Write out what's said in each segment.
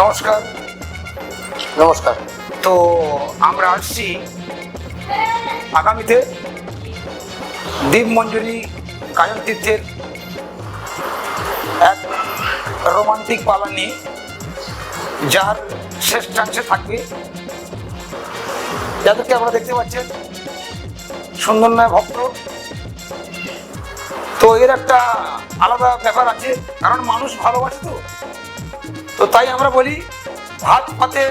নমস্কার। নমস্কার। তো আমরা আসছি আগামীতে দ্বীপ মঞ্জুরি কাজল তীর্থের এক রোমান্টিক পালা নিয়ে, যার শেষাংশে থাকবে। যাদেরকে আমরা দেখতে পাচ্ছেন, সুন্দর নয় ভক্ত। তো এর একটা আলাদা ব্যাপার আছে, কারণ মানুষ ভালোবাসে তো। তো তাই আমরা বলি, ভাত ফাতে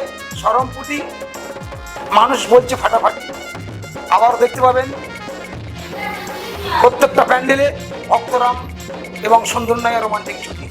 সরম পুঁতি, মানুষ বলছে ফাটাফাটি। আবার দেখতে পাবেন, প্রত্যেকটা প্যান্ডেলে ভক্তরাম এবং সুন্দর নয় রোমান্টিক ছুটি।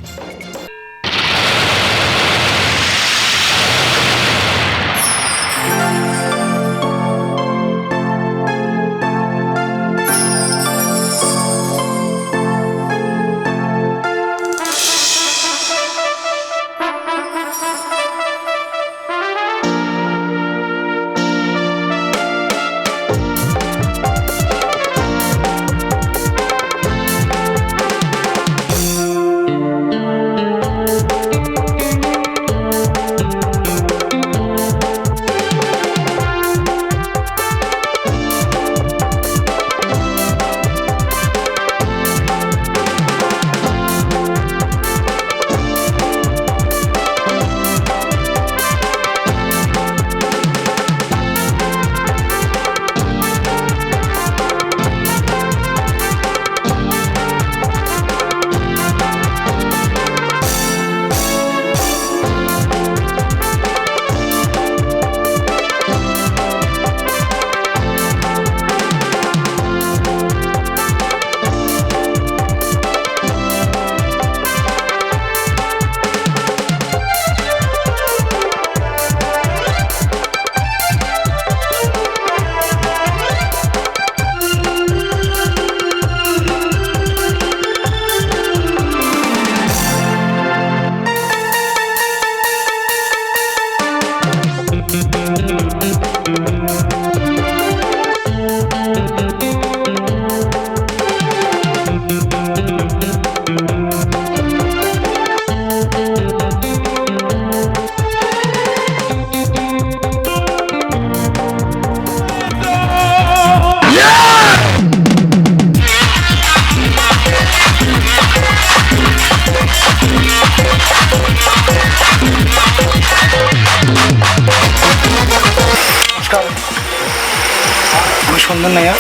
সুন্দর নাইয়া।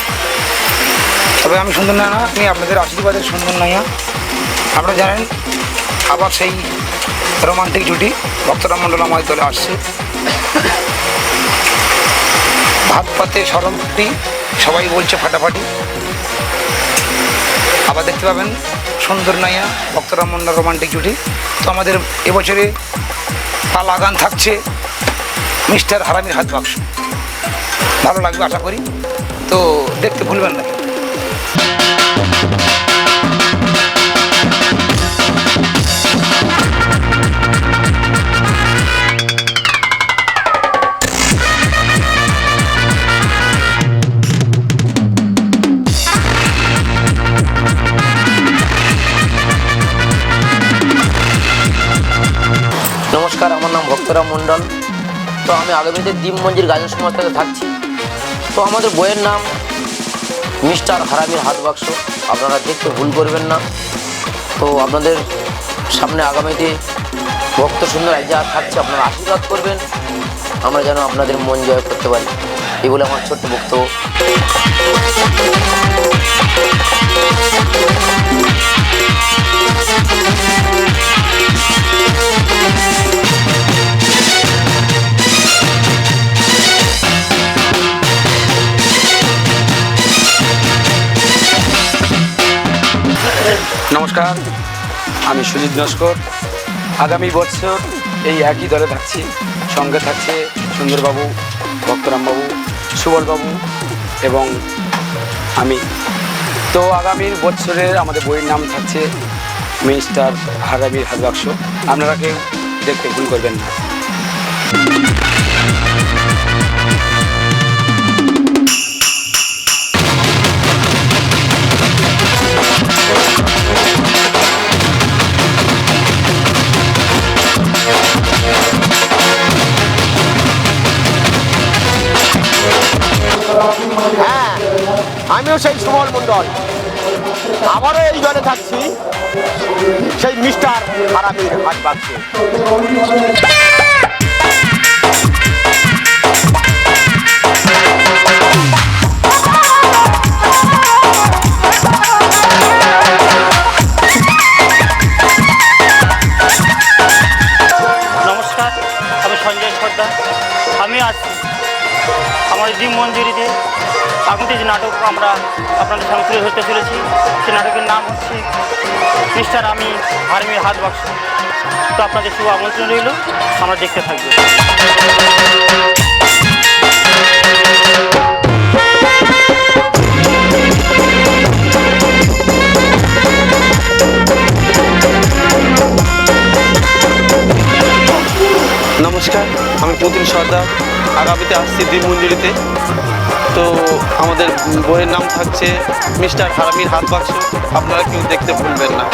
তবে আমি সুন্দর না আমি আপনাদের আশীর্বাদের সুন্দর নাইয়া। আপনারা জানেন, আবার সেই রোমান্টিক জুটি ভক্তরাম মণ্ডল আমাদের দলে আসছে। ভাত পাতে সরম ফুটি, সবাই বলছে ফাটাফাটি। আবার দেখতে পাবেন, সুন্দর নাইয়া ভক্তরাম মণ্ডল রোমান্টিক জুটি। তো আমাদের এবছরে পালা গান থাকছে মিস্টার হারামির হাত বাক্স। ভালো লাগবে আশা করি। তো দেখতে ভুলবেন না। নমস্কার, আমার নাম ভক্তরাম মণ্ডল। তো আমি আগামীতে দ্বীপ মঞ্জির গাজন সমাজ থেকে থাকছি। তো আমাদের বইয়ের নাম মিস্টার হারামির হাত বাক্স। আপনারা দেখতে ভুল করবেন না। তো আপনাদের সামনে আগামীতে ভক্ত সুন্দর এক জায়গা থাকছে, আপনারা আশীর্বাদ করবেন। আমরা যেন আপনাদের মন জয় করতে পারি। এই বলে আমার ছোট্ট বক্তব্য। নমস্কার, আমি সুজিত নস্কর। আগামী বছর এই একই দলে থাকছি, সঙ্গে থাকছে সুন্দরবাবু, ভক্তরামবাবু, সুবলবাবু এবং আমি। তো আগামী বছরের আমাদের বইয়ের নাম থাকছে মিস্টার হারামির হাত বাক্স আপনারা কেউ দেখতে ভুল করবেন না। আমিও সেই সুমল মণ্ডল। আবারও এই দলে থাকছি সেই মিস্টার হারামির হাত আমার দ্বীপ মঞ্জুরিতে আগুনটি যে নাটক আমরা আপনাদের সামনে তুলে ধরতে চলেছি, সেই নাটকের নাম হচ্ছে মিস্টার আমি আর্মির হাত বাক্স। তো আপনাদের শুভ আমন্ত্রণ রইল, আমরা দেখতে থাকব। নমস্কার, আমি প্রতিম সর্দার। আগামীতে আসছি দ্বীপমঞ্জুরিতে তো আমাদের বইয়ের নাম থাকছে মিস্টার হারামির হাত বাক্স। আপনারা কেউ দেখতে ভুলবেন না।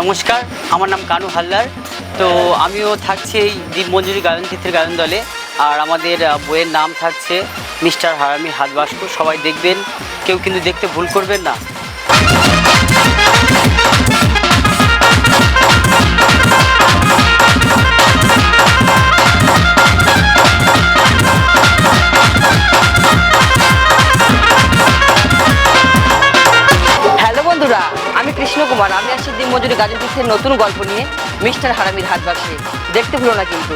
নমস্কার, আমার নাম কানু হালদার। তো আমিও থাকছি এই দীপমঞ্জুরি গায়ন, চিত্রের গায়ন দলে। আর আমাদের বইয়ের নাম থাকছে মিস্টার হারামি হাতবাস্ক সবাই দেখবেন, কেউ কিন্তু দেখতে ভুল করবেন না। আমি কৃষ্ণ কুমার আমি আসছি দিন মজুরি গাজন তীর্থের নতুন গল্প নিয়ে মিস্টার হারামির হাত বাক্সে দেখতে ভুলো না কিন্তু।